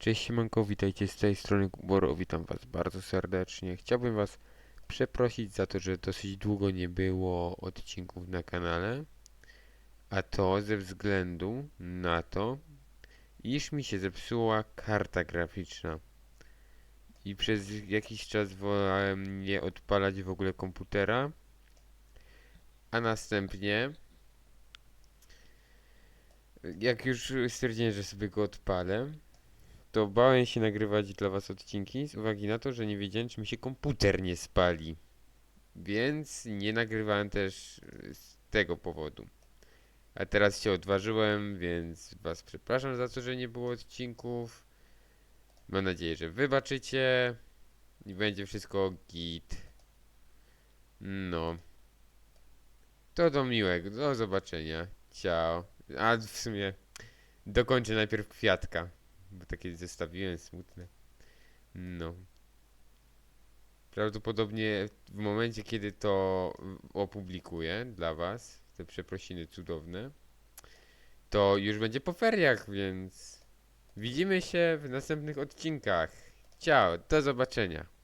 Cześć siemanko, witajcie z tej strony Kuboro, witam was bardzo serdecznie. Chciałbym was przeprosić za to, że dosyć długo nie było odcinków na kanale, a to ze względu na to, iż mi się zepsuła karta graficzna. I przez jakiś czas wolałem nie odpalać w ogóle komputera, a następnie jak już stwierdziłem, że sobie go odpalę, to bałem się nagrywać dla was odcinki z uwagi na to, że nie wiedziałem, czy mi się komputer nie spali. Więc nie nagrywałem też y, z tego powodu. A teraz się odważyłem, więc was przepraszam za to, że nie było odcinków. Mam nadzieję, że wybaczycie i będzie wszystko git. No. To do miłego, do zobaczenia. Ciao. A w sumie dokończę najpierw kwiatka. Bo takie zestawiłem smutne. No. Prawdopodobnie w momencie, kiedy to opublikuję dla Was, te przeprosiny cudowne, to już będzie po feriach, więc widzimy się w następnych odcinkach. Ciao, do zobaczenia.